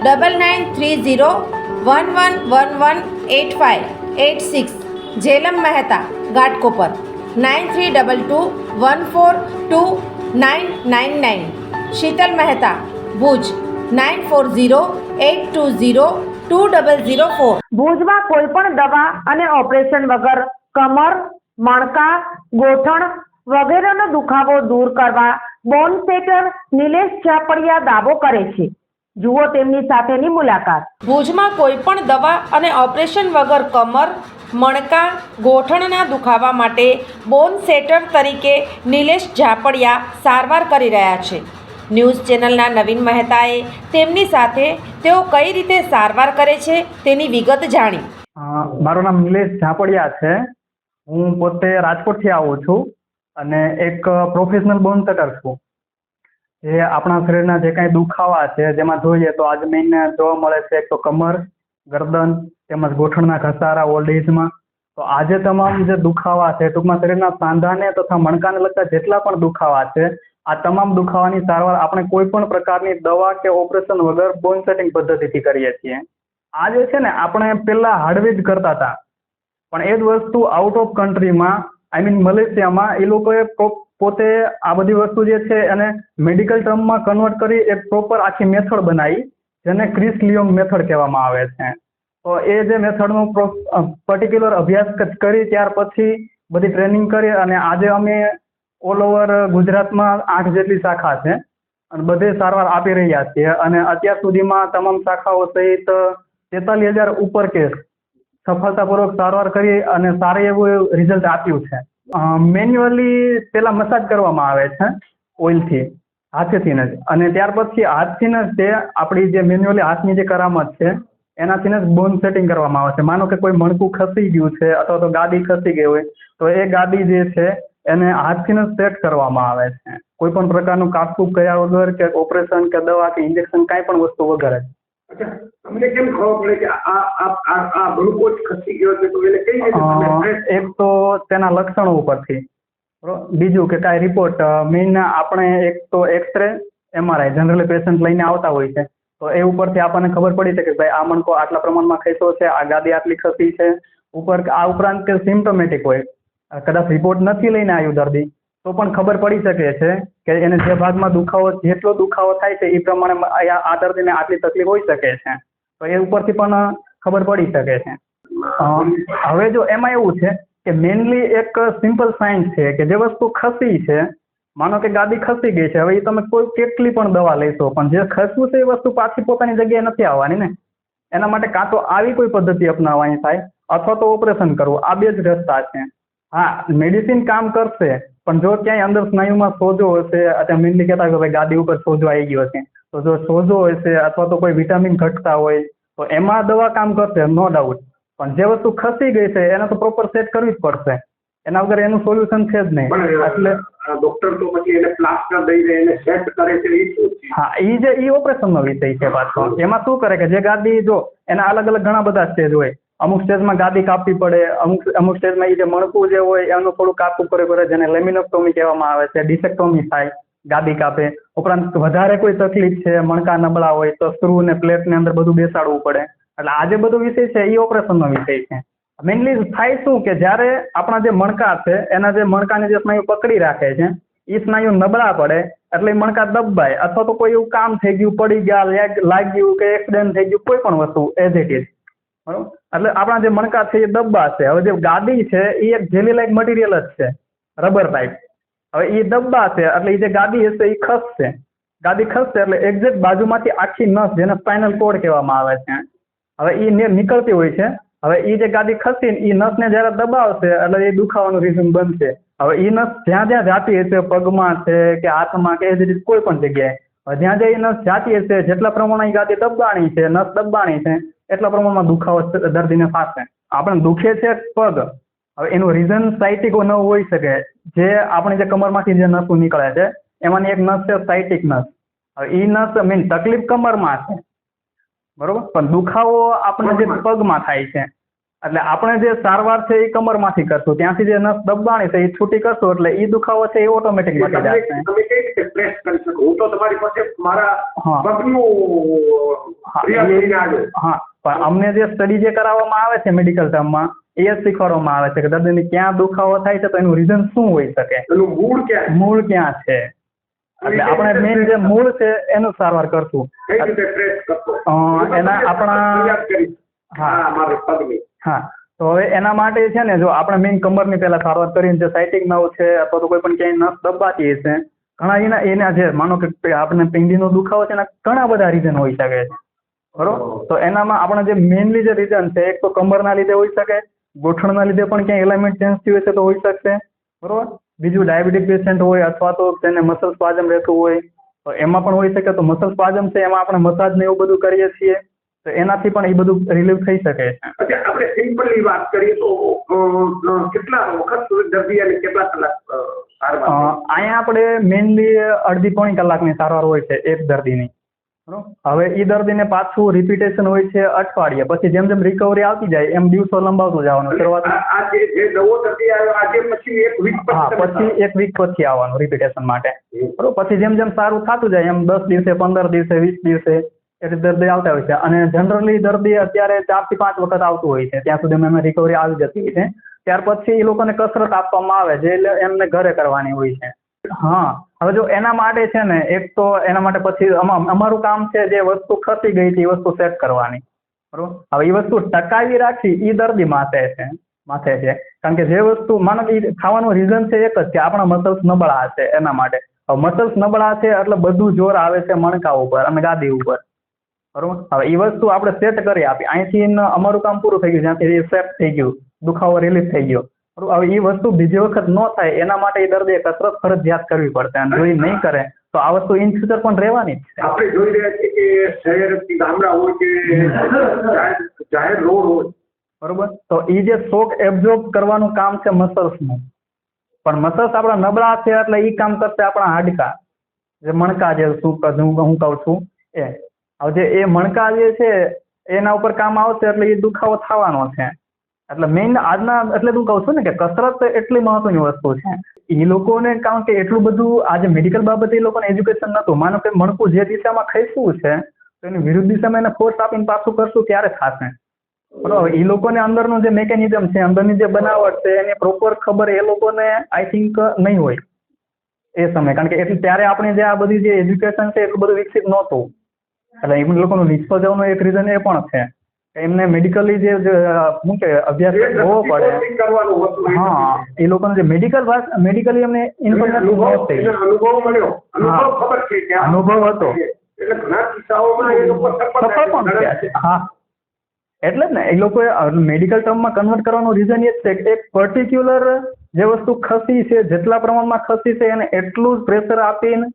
double nine three zero one one one one eight five eight six Jhelum Mehta Ghatkopar nine three double two one four two nine nine nine Sheetal Mehta Bhuj nine four zero eight two zero two double zero four ભુજમાં કોઈ પણ દવા અને operation વગર કમર, મણકા ગોઠણ વગેરેનો દુખાવો દૂર કરવા બોન સેટર નિલેશ ચાપડિયા દાવો કરે છે. જુઓ તેમની સાથેની મુલાકાત. ભુજમાં કોઈ પણ દવા અને ઓપરેશન વગર કમર મણકા ગોઠણના દુખાવા માટે બોન સેટર તરીકે નિલેશ ઝાપડિયા સારવાર કરી રહ્યા છે. ન્યૂઝ ચેનલના નવીન મહેતાએ તેમની સાથે તેઓ કઈ રીતે સારવાર કરે છે તેની વિગત જાણી. મારું નામ નિલેશ ઝાપડિયા છે. હું પોતે રાજકોટથી આવું છું અને એક પ્રોફેશનલ બોન કટર છું. જે આપણા શરીરના જે કાંઈ દુખાવા છે, જેમાં જોઈએ તો આજ મેઇન જોવા મળે છે તો કમર, ગરદન તેમજ ગોઠણના ઘસારા ઓલ્ડ એજમાં તો આજે તમામ જે દુખાવા છે, ટૂંકમાં શરીરના સાંધાને તથા મણકાને લગતા જેટલા પણ દુખાવા છે, આ તમામ દુખાવાની સારવાર આપણે કોઈ પણ પ્રકારની દવા કે ઓપરેશન વગર બોન સેટિંગ પદ્ધતિથી કરીએ છીએ. આ જે છે ને, આપણે પેલા હળવી જ કરતા હતા. પણ એ જ વસ્તુ આઉટ ઓફ કન્ટ્રીમાં આઈ મીન મલેશિયામાં એ લોકોએ પોતે આ બધી વસ્તુ જે છે એને મેડિકલ ટર્મમાં કન્વર્ટ કરી એક પ્રોપર આખી મેથડ બનાવી, જેને ક્રિસ લિયોંગ મેથડ કહેવામાં આવે છે. તો એ જે મેથડનો પર્ટિક્યુલર અભ્યાસ કરી ત્યાર પછી બધી ટ્રેનિંગ કરી અને આજે અમે ઓલ ઓવર ગુજરાતમાં આઠ જેટલી શાખા છે અને બધે સારવાર આપી રહ્યા છીએ અને અત્યાર સુધીમાં તમામ શાખાઓ સહિત તેતાલીસ હજાર ઉપર કેસ સફળતાપૂર્વક સારવાર કરી અને સારું એવું રિઝલ્ટ આપ્યું છે. મેન્યુઅલી પેલા મસાજ કરવામાં આવે છે ઓઇલથી હાથેથી જ. અને ત્યાર પછી હાથથી જ તે આપણી જે મેન્યુઅલી હાથની જે કરામત છે, એનાથી જ બોન સેટિંગ કરવામાં આવે છે. માનો કે કોઈ મણકું ખસી ગયું છે અથવા તો ગાદી ખસી ગઈ હોય, તો એ ગાદી જે છે એને હાથથી જ સેટ કરવામાં આવે છે. કોઈ પણ પ્રકારનું કાપકૂપ કર્યા વગર કે ઓપરેશન કે દવા કે ઇન્જેક્શન કાંઈ પણ વસ્તુ વગર જ. અચ્છા તમને કેમ ખબર પડે કે આ આ આ આ ગ્લુકોઝ ખસી ગયો છે? તો એને કઈ રીતે તમે અ, trace એક તો તેના લક્ષણો ઉપરથી. બીજું કે કાંઈ રિપોર્ટ મેઇન આપણે એક તો એક્સરે એમઆરઆઈ જનરલી પેશન્ટ લઈને આવતા હોય છે. તો એ ઉપરથી આપણને ખબર પડી શકે કે ભાઈ આ મણકો આટલા પ્રમાણમાં ખેંચો છે આ ગાદી આટલી ખસી છે. ઉપર આ ઉપરાંત કે સિમ્ટોમેટિક હોય. કદાચ રિપોર્ટ નથી લઈને આવ્યું દર્દી. તો પણ ખબર પડી શકે છે કે એને જે ભાગમાં દુખાવો, જેટલો દુખાવો થાય છે એ પ્રમાણે આ દર્દીને આટલી તકલીફ હોઈ શકે છે. તો એ ઉપરથી પણ ખબર પડી શકે છે. હવે જો એમાં એવું છે કે મેઇનલી એક સિમ્પલ સાઇન્સ છે કે જે વસ્તુ ખસી છે, માનો કે ગાદી ખસી ગઈ છે, હવે એ તમે કોઈ કેટલી પણ દવા લેશો, પણ જે ખસવું છે એ વસ્તુ પાછી પોતાની જગ્યાએ નથી આવવાની ને. એના માટે કાં તો આવી કોઈ પદ્ધતિ અપનાવવાની થાય, અથવા તો ઓપરેશન કરવું, આ બે જ રસ્તા છે. હા, મેડિસિન કામ કરશે પણ જો ક્યાંય અંદર સ્નાયુમાં સોજો હશે અત્યારે મેનલી કહેતા કે ભાઈ ગાદી ઉપર સોજો આવી ગયો છે તો જો સોજો હશે અથવા તો કોઈ વિટામિન ઘટતા હોય તો એમાં દવા કામ કરશે નો ડાઉટ પણ જે વસ્તુ ખસી ગઈ છે એને તો પ્રોપર સેટ કરવી જ પડશે. એના વગર એનું સોલ્યુશન છે જ નહીં. એટલે ડોક્ટર તો પછી એને પ્લાસ્ટર દઈને એને સેટ કરે છે એ શું છે? હા એ જે એ ઓપરેશનનો વિષય છે પાછો એમાં શું કરે કે જે ગાદી જો એના અલગ અલગ ઘણા બધા સ્ટેજ હોય. અમુક સ્ટેજમાં ગાદી કાપવી પડે, અમુક અમુક સ્ટેજમાં એ જે મણકું જે હોય એનું થોડું કાપવું પડે પડે જેને લેમિનોક્ટોમી કહેવામાં આવે છે, ડિસેક્ટોમી થાય, ગાદી કાપે. ઉપરાંત વધારે કોઈ તકલીફ છે, મણકા નબળા હોય તો સ્ક્રૂ ને પ્લેટની અંદર બધું બેસાડવું પડે. એટલે આ જે બધો વિષય છે એ ઓપરેશનનો વિષય છે. મેઇનલી થાય શું કે જ્યારે આપણા જે મણકા છે, એના જે મણકાને જે સ્નાયુ પકડી રાખે છે એ સ્નાયુ નબળા પડે, એટલે મણકા દબાય. અથવા તો કોઈ એવું કામ થઈ ગયું, પડી ગયા લાગ- લાગ્યું કે એક્સિડન્ટ થઈ ગયું, કોઈ પણ વસ્તુ એઝ ઇટ ઇઝ બરોબર? એટલે આપણા જે મણકા છે, એ દબાશે હવે જે ગાદી છે, એ એક જેલી લાઈક મટીરિયલ જ છે રબર ટાઈપ હવે એ દબાશે એટલે એ જે ગાદી હશે, એ ખસશે ગાદી ખસશે એટલે એક્ઝેક્ટ બાજુમાંથી આખી નસ, જેને સ્પાઇનલ કોડ કહેવામાં આવે છે. હવે એ નીકળતી હોય છે. હવે એ જે ગાદી ખસી એ નસને જ્યારે દબાવશે, એટલે એ દુખાવાનું રીઝન બનશે. હવે એ નસ જ્યાં જ્યાં જાતી હશે, પગમાં છે કે હાથમાં કે એ કોઈ પણ જગ્યાએ. જ્યાં જે એ નસ જાતી હશે, જેટલા પ્રમાણમાં એ ગાદી દબાણી છે, નસ દબાણી છે એટલા પ્રમાણમાં દુખાવો દર્દીને થશે. આપણે દુખે છે પગ. હવે એનું રીઝન સાયટિકો ન હોઈ શકે. જે આપણી જે કમરમાંથી જે નસો નીકળે છે એમાંની એક નસ છે સાયટિક નસ. હવે એ નસ મીન તકલીફ કમરમાં છે. બરોબર? પણ દુખાવો આપણે જે પગમાં થાય છે. એટલે આપણે જે સારવાર છે એ કમરમાંથી કરશું. ત્યાંથી જે નસ દબાણી છે એ છૂટી કરશું એટલે એ દુખાવો છે એ ઓટોમેટિક મટી તમે જશે. તમે કઈ રીતે પ્રેસ કરી શકો? હું તો તમારી પાસે મારા હા. પગનું હા. પણ અમને જે સ્ટડી જે કરાવવામાં આવે છે મેડિકલ ટર્મમાં એ જ શીખવાડવામાં આવે છે કે દર્દીને ક્યાં દુખાવો થાય છે તો એનું રીઝન શું હોઈ શકે? મૂળ ક્યાં મૂળ ક્યાં છે? એટલે આપણે મેઇન જે મૂળ છે એનું સારવાર કરશું. એના આપણા- હા. હા તો હવે એના માટે છે ને જો આપણે મેઇન કમરની પહેલા સારવાર કરીને જે સાઇટિક નવ છે અથવા તો કોઈ પણ ક્યાંય નસ દબાતી હશે ઘણા એના એના જે માનો કે આપણે પિંડીનો દુખાવો છે એના ઘણા બધા રીઝન હોઈ શકે છે. બરોબર? તો એનામાં આપણે જે મેઇનલી જે રીઝન છે એક તો કમરના લીધે હોઈ શકે ગોઠણના લીધે પણ ક્યાંય એલાઇમેન્ટ ચેન્જ થયું હશે તો હોઈ શકશે બરોબર? બીજું ડાયાબિટીક પેશન્ટ હોય અથવા તો તેને મસલ સ્પાઝમ રહેતું હોય તો એમાં પણ હોઈ શકે. તો મસલ સ્પાઝમ છે એમાં આપણે મસાજ ને એવું બધું કરીએ છીએ તો એનાથી પણ એ બધું રિલીવ થઈ શકે. છે આપણે સિમ્પલી વાત કરીએ તો કેટલા વખત સુધી દર્દી અને કેટલા કલાક સારવાર અહીંયા આપણે મેઇનલી અડધી પોણી કલાકની સારવાર હોય છે એક દર્દીની. હવે એ દર્દીને પાછું રિપીટેશન હોય છે અઠવાડિયે. પછી જેમ જેમ રિકવરી આવતી જાય એમ દિવસો લંબાવતું જવાનું. શરૂઆત આ આ જે જે નવો દર્દી આજે પછી એક વીક પછી પછી એક વીક પછી આવવાનું રિપીટેશન માટે. બરોબર? પછી જેમ જેમ સારું થતું જાય એમ દસ દિવસે પંદર દિવસે વીસ દિવસે એ રીતે દર્દી આવતા હોય છે. અને જનરલી દર્દી અત્યારે ચારથી પાંચ વખત આવતું હોય છે. ત્યાં સુધી એમને રિકવરી આવી જતી હોય છે. ત્યાર પછી એ લોકોને કસરત આપવામાં આવે જે એટલે એમને ઘરે કરવાની હોય છે. હા, હવે જો એના માટે છે ને, એક તો એના માટે પછી અમા- અમારું કામ છે જે વસ્તુ ખસી ગઈ હતી એ વસ્તુ સેટ કરવાની. બરોબર? હવે એ વસ્તુ ટકાવી રાખી એ દર્દી માથે છે માથે છે. કારણ કે જે વસ્તુ માનો કે ઈ ખાવાનું રીઝન છે એક જ કે આપણા મસલ્સ નબળા છે એના માટે. હવે મસલ્સ નબળા છે એટલે બધું જોર આવે છે મણકા ઉપર અને ગાદી ઉપર. બરોબર? હવે એ વસ્તુ આપણે સેટ કરી આપી. અહીંથી અમારું કામ પૂરું થઈ ગયું. જ્યાંથી સેટ થઈ ગયું. દુખાવો રિલીફ થઈ ગયો. હવે એ વસ્તુ બીજી વખત ન થાય એના માટે એ દર્દીએ કસરત ફરજિયાત કરવી પડશે અને જો એ નહીં કરે તો આ વસ્તુ ઇન ફ્યુચર પણ રહેવાની જ છે. આપણે જોઈ રહ્યા છીએ કે શહેર ગામડા હોય કે જાહેર રોડ હોય. બરોબર? તો એ જે શોક એબ્ઝોર્બ કરવાનું કામ છે મસલ્સનું. પણ મસલ્સ આપણા નબળા છે એટલે એ કામ કરશે આપણા હાડકા. જે મણકા જે શું હું કહું છું એ. હવે જે એ મણકા જે છે એના ઉપર કામ આવશે એટલે એ દુખાવો થવાનો છે. એટલે મેઇન આજના, એટલે હું કહું છું ને કે કસરત એટલી મહત્વની વસ્તુ છે. એ લોકોને કારણ કે એટલું બધું આજે મેડિકલ બાબતે એ લોકોને એજ્યુકેશન નતું. માનો કે મણકું જે દિશામાં ખસવું છે એની વિરુદ્ધ દિશામાં એને ફોર્સ આપીને પાછું કરશું ત્યારે થશે. બરોબર? એ લોકોને અંદરનું જે મેકેનિઝમ છે, અંદરની જે બનાવટ છે, એની પ્રોપર ખબર એ લોકોને આઈ થિંક નહીં હોય. એ સમય. કારણ કે એટલે ત્યારે આપણે જે આ બધી જે એજ્યુકેશન છે, એટલું બધું વિકસિત નહોતું. એટલે એ લોકોનું નિષ્ફળ જવાનું એક રીઝન એ પણ છે. એમને મેડિકલી જે શું કે અભ્યાસ કરવો પડે. હા એ લોકોને જે મેડિકલ મેડિકલી એમને ઇન્ફોર્મેશન અનુભવ મળ્યો. અનુભવ ખબર છે કે અનુભવ હતો. એટલે ઘણા કિસ્સાઓમાં એ લોકો સફળ પણ થયા છે. હા. એટલે જ ને એ લોકોએ મેડિકલ ટર્મમાં કન્વર્ટ કરવાનું રીઝન એ જ છે કે એક પર્ટિક્યુલર જે વસ્તુ ખસી છે જેટલા પ્રમાણમાં ખસી છે એને એટલું જ પ્રેશર આપીને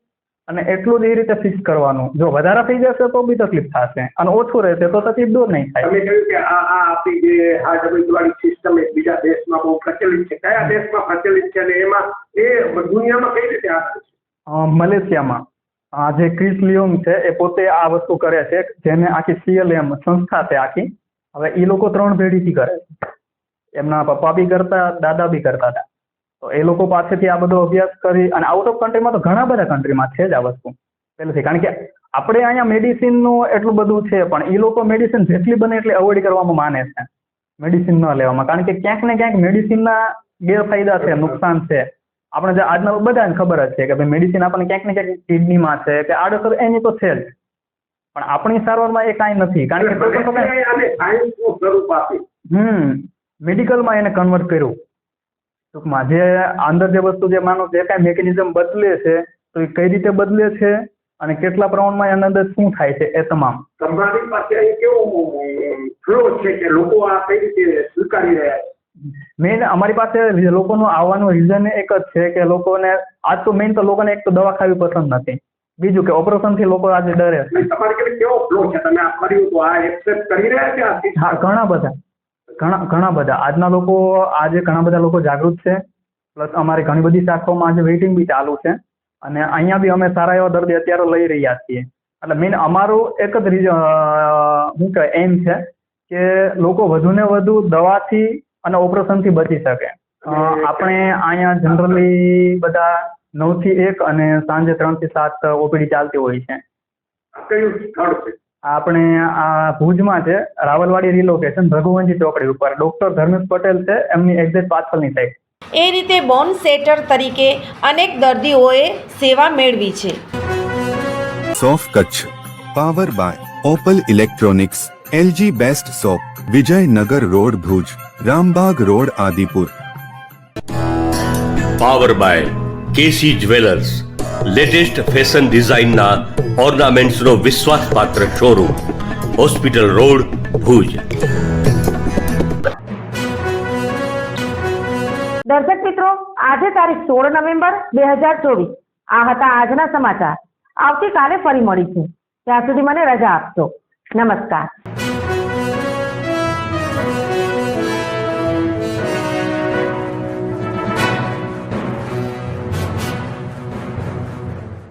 અને એટલું જ એ રીતે ફિક્સ કરવાનું. જો વધારે થઈ જશે તો બી તકલીફ થશે અને ઓછું રહેશે તો તકલીફ દૂર નહીં થાય. તમે કહ્યું કે આ આ આપણી જે આ ડબલ સિસ્ટમ એક બીજા દેશમાં બહુ પ્રચલિત છે. કયા દેશમાં પ્રચલિત છે અને એમાં એ દુનિયામાં કઈ રીતે અ, મલેશિયામાં. આ જે ક્રિસ લિયોંગ છે એ પોતે આ વસ્તુ કરે છે જેને આખી સીએલએમ સંસ્થા છે આખી. હવે એ લોકો ત્રણ પેઢીથી કરે છે. એમના પપ્પા બી કરતા દાદા બી કરતા હતા. તો એ લોકો પાસેથી આ બધો અભ્યાસ કરી અને આઉટ ઓફ કન્ટ્રીમાં તો ઘણા બધા કન્ટ્રીમાં છે જ આ વસ્તુ. પહેલેથી કારણ કે આપણે અહીંયા મેડિસિનનું એટલું બધું છે પણ એ લોકો મેડિસિન જેટલી બને એટલી અવોઈડ કરવામાં માને છે. મેડિસિન ન લેવામાં. કારણ કે ક્યાંક ને ક્યાંક મેડિસિનના ગેરફાયદા છે નુકસાન છે. આપણે જે આજના બધાને ખબર જ છે કે ભાઈ મેડિસિન આપણને ક્યાંક ને ક્યાંક કિડનીમાં છે કે આડઅસર એની તો છે જ. પણ આપણી સારવારમાં એ કાંઈ નથી. કારણ કે હમ મેડિકલમાં એને કન્વર્ટ કર્યું. ટૂંકમાં જે અંદર જે વસ્તુ જે માનો જે કાંઈ મેકેનિઝમ બદલે છે તો એ કઈ રીતે બદલે છે અને કેટલા પ્રમાણમાં એના અંદર શું થાય છે એ તમામ? તમારી પાસે અહીં કેવું ફ્લો છે કે લોકો આ કઈ રીતે સ્વીકારી રહ્યા છે? મેઇન અમારી પાસે લોકોનું આવવાનું રીઝન એક જ છે કે લોકોને આજ તો મેઇન તો લોકોને એક તો દવા ખાવી પસંદ નથી. બીજું કે ઓપરેશનથી લોકો આજે ડરે છે. તમારે કેવો ફ્લો છે? તમે આ કર્યું તો આ એક્સેપ્ટ કરી રહ્યા છે હા ઘણા બધા. ઘણા ઘણા બધા. આજના લોકો આજે ઘણા બધા લોકો જાગૃત છે. પ્લસ અમારી ઘણી બધી શાખાઓમાં આજે વેઇટિંગ બી ચાલુ છે. અને અહીંયા બી અમે સારા એવા દર્દી અત્યારે લઈ રહ્યા છીએ. એટલે મેન અમારું એક જ શું કહેવાય એમ છે કે લોકો વધુ ને વધુ દવાથી અને ઓપરેશનથી બચી શકે. આપણે અહીંયા જનરલી બધા નવથી એક અને સાંજે ત્રણથી સાત ઓપીડી ચાલતી હોય છે. કયું સ્થળ છે? આપણે આ ભુજમાં છે રાવલવાડી રિલોકેશન રઘુવંશી ચોકડી ઉપર. ડોક્ટર ધર્મેશ પટેલ છે એમની એક્ઝેક્ટ પાછળની સાઈડ એ રીતે બોન સેટર તરીકે અનેક દર્દીઓએ સેવા મેળવી છે. સોફ Kutch power by Opal electronics LG best shop Vijaynagar road Bhuj Rambagh road Adipur. Power by KC jewellers latest fashion ડિઝાઇનના ઓર્નામેન્ટ્સનો વિશ્વાસપાત્ર શોરૂમ, હોસ્પિટલ રોડ, ભુજ. દર્શક મિત્રો, આજે તારીખ સોળ નવેમ્બર બે હજાર ચોવીસ. આ હતા આજના સમાચાર. આવતીકાલે ફરી મળીશું. ત્યાં સુધી મને રજા આપશો નમસ્કાર.